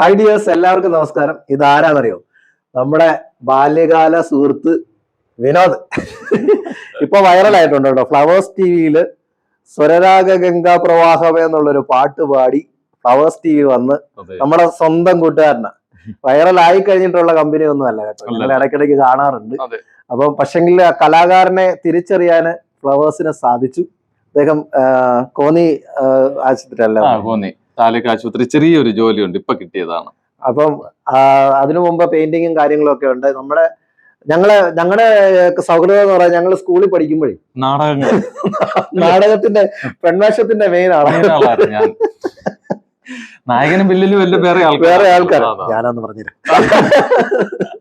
Hi dears എല്ലാവർക്കും നമസ്കാരം. ഇത് ആരാണെന്നറിയോ നമ്മുടെ ബാല്യകാല സുഹൃത്ത് വിനോദ്. ഇപ്പൊ വൈറലായിട്ടുണ്ട് കേട്ടോ. ഫ്ലവേഴ്സ് ടി വിയിൽ സ്വരരാഗ ഗംഗാ പ്രവാഹം എന്നുള്ളൊരു പാട്ട് പാടി ഫ്ലവേഴ്സ് ടി വി വന്ന് നമ്മുടെ സ്വന്തം കൂട്ടുകാരനാ. വൈറലായി കഴിഞ്ഞിട്ടുള്ള കമ്പനി ഒന്നും അല്ല കേട്ടോ. ഞങ്ങൾ ഇടയ്ക്കിടയ്ക്ക് കാണാറുണ്ട്. അപ്പൊ പക്ഷെങ്കിൽ ആ കലാകാരനെ തിരിച്ചറിയാന് ഫ്ലവേഴ്സിന് സാധിച്ചു. അദ്ദേഹം കോന്നി ആശുപത്രി അല്ല കോന്നി. താലൂക്ക് ആശുപത്രി ചെറിയൊരു ജോലിയുണ്ട് ഇപ്പൊ കിട്ടിയതാണ്. അപ്പം അതിനു മുമ്പ് പെയിന്റിങ്ങും കാര്യങ്ങളും ഒക്കെ ഉണ്ട്. നമ്മുടെ ഞങ്ങളെ ഞങ്ങളുടെ സൗഹൃദം എന്ന് പറയാൻ ഞങ്ങൾ സ്കൂളിൽ പഠിക്കുമ്പോഴേ. നാടകങ്ങൾ. നാടകത്തിന്റെ പെൺവേഷത്തിന്റെ മെയിൻ ആളാണ് ഞാൻ. നായകനും ബില്ലിലും വല്ല വേറെ ആൾക്കാർ വേറെ ആൾക്കാർ ഞാനാന്ന് പറഞ്ഞുതരാം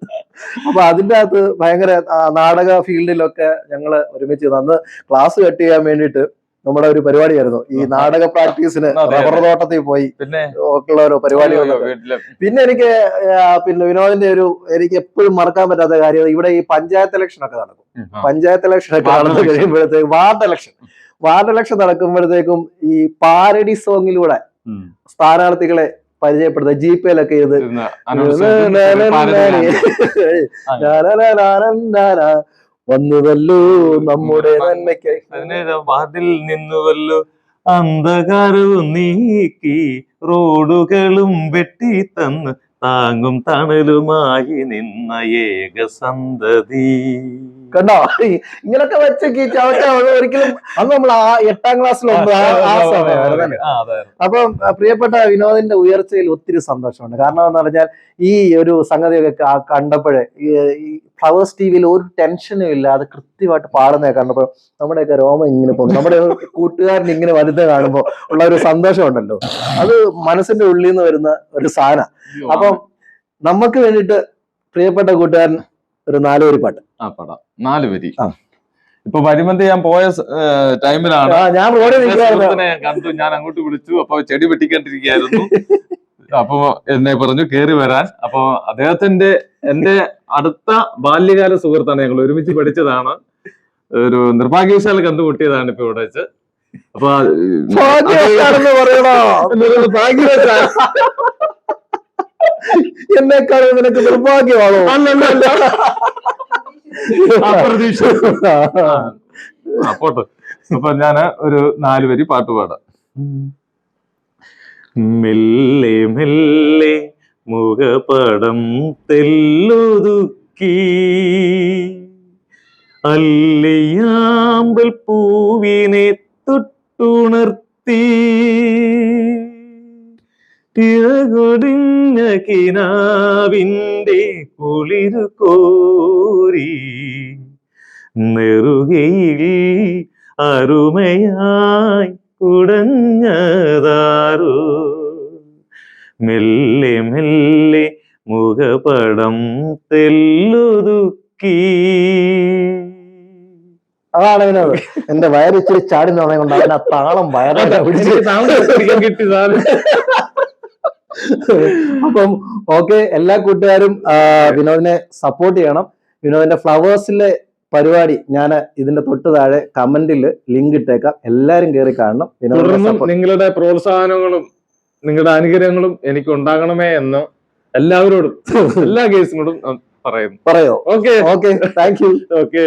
അപ്പൊ അതിന്റെ അകത്ത് ഭയങ്കര നാടക ഫീൽഡിലൊക്കെ ഞങ്ങൾ ഒരുമിച്ച് അന്ന് ക്ലാസ് കട്ട് ചെയ്യാൻ വേണ്ടിയിട്ട് നമ്മുടെ ഒരു പരിപാടിയായിരുന്നു ഈ നാടക പ്രാക്ടീസിന്. റബ്ബർ തോട്ടത്തിൽ പോയി പിന്നെ ഉള്ള ഒരു പരിപാടി പിന്നെ എനിക്ക് പിന്നെ വിനോദിന്റെ ഒരു എനിക്ക് എപ്പോഴും മറക്കാൻ പറ്റാത്ത കാര്യം ഇവിടെ ഈ പഞ്ചായത്ത് ഇലക്ഷൻ ഒക്കെ നടക്കും. പഞ്ചായത്ത് ഇലക്ഷൻ ഒക്കെ നടന്നു election. കഴിയുമ്പോഴത്തേക്കും വാർഡ് ഇലക്ഷൻ വാർഡ് ഇലക്ഷൻ നടക്കുമ്പോഴത്തേക്കും ഈ പാരഡി സോങ്ങിലൂടെ സ്ഥാനാർത്ഥികളെ പരിചയപ്പെടുത്തുക ജി പി ഇത് ഒക്കെ ചെയ്ത്. വന്നുവല്ലോ നമ്മുടെ നന്മയ്ക്ക്. പതിനേഴ് വാർഡിൽ നിന്നുവല്ലോ അന്ധകാരവും നീക്കി റോഡുകളും വെട്ടി തന്ന് താങ്ങും തണലുമായി നിന്ന ഏക സന്തതി കണ്ടോ? ഇങ്ങനൊക്കെ ചവച്ച ഒരിക്കലും അന്ന് നമ്മൾ ആ എട്ടാം ക്ലാസ്സിൽ ആ. അപ്പം പ്രിയപ്പെട്ട വിനോദിന്റെ ഉയർച്ചയിൽ ഒത്തിരി സന്തോഷമുണ്ട്. കാരണം എന്ന് പറഞ്ഞാൽ ഈ ഒരു സംഗതിയൊക്കെ കണ്ടപ്പോഴേ ഈ ഈ ഫ്ലവേഴ്സ് ടി വിയിൽ ഒരു ടെൻഷനും ഇല്ലാതെ കൃത്യമായിട്ട് പാടുന്നത് കണ്ടപ്പോൾ നമ്മുടെയൊക്കെ രോമം ഇങ്ങനെ പോകും നമ്മുടെ കൂട്ടുകാരൻ ഇങ്ങനെ വരുന്നത് കാണുമ്പോൾ ഉള്ള ഒരു സന്തോഷം ഉണ്ടല്ലോ അത് മനസ്സിന്റെ ഉള്ളിൽ നിന്ന് വരുന്ന ഒരു സാധന അപ്പം നമുക്ക് വേണ്ടിയിട്ട് പ്രിയപ്പെട്ട കൂട്ടുകാരൻ ഒരു നാലുപേരി പാട്ട്. ആ പടം. നാല് വരി ആ. ഇപ്പൊ വരിമന്തി ഞാൻ പോയ ടൈമിലാണ്. ഞാൻ കണ്ടു. ഞാൻ അങ്ങോട്ട് വിളിച്ചു. അപ്പൊ ചെടി വെട്ടിക്കൊണ്ടിരിക്കുകയായിരുന്നു. അപ്പൊ എന്നെ പറഞ്ഞു കേറി വരാൻ. അപ്പൊ അദ്ദേഹത്തിന്റെ എന്റെ അടുത്ത ബാല്യകാല സുഹൃത്താണ് ഞങ്ങൾ ഒരുമിച്ച് പഠിച്ചതാണ്. ഒരു നിർഭാഗ്യവശാൽ കണ്ടുമുട്ടിയതാണ് ഇപ്പൊ ഇവിടെ വെച്ച്. അപ്പൊ എന്നെക്കാളും നിനക്ക് നിർഭാഗ്യമാണോ? അപ്രതീക്ഷ പോട്ടെ. അപ്പൊ ഞാൻ ഒരു നാല് വരി പാട്ട് പാടാം. മെല്ലെ മെല്ലെ മുഖപടം തെല്ലൊതുക്കി. അല്ലയാമ്പൽ പൂവിനെ തൊട്ടുണർത്തി. ഇഴകൊടിഞ്ഞ കിനാവിന്റെ കുളിരു കോരി നെറുകയിൽ അരുമയായി കുടഞ്ഞതാരോ? മെല്ലെ മെല്ലെ മുഖപടം തെല്ലൊതുക്കി. അതാണ് വിനോദ്. എന്റെ വയറിച്ചിരി ചാടി നിന്നേ കൊണ്ട് അവൻ ആ താളം വയറായിട്ട് പിടിച്ച് കിട്ടി സാധനം. അപ്പം ഓക്കെ എല്ലാ കൂട്ടുകാരും വിനോദിനെ സപ്പോർട്ട് ചെയ്യണം. വിനോദിന്റെ ഫ്ലവേഴ്സിലെ പരിപാടി ഞാൻ ഇതിന്റെ തൊട്ട് താഴെ കമന്റിൽ ലിങ്ക് ഇട്ടേക്കാം. എല്ലാരും കയറി കാണണം. തുടർന്നും നിങ്ങളുടെ പ്രോത്സാഹനങ്ങളും നിങ്ങളുടെ അനുഗ്രഹങ്ങളും എനിക്ക് ഉണ്ടാകണമേ എന്ന് എല്ലാവരോടും എല്ലാ കേസിനോടും പറയുന്നു. പറയോ? Okay okay thank you okay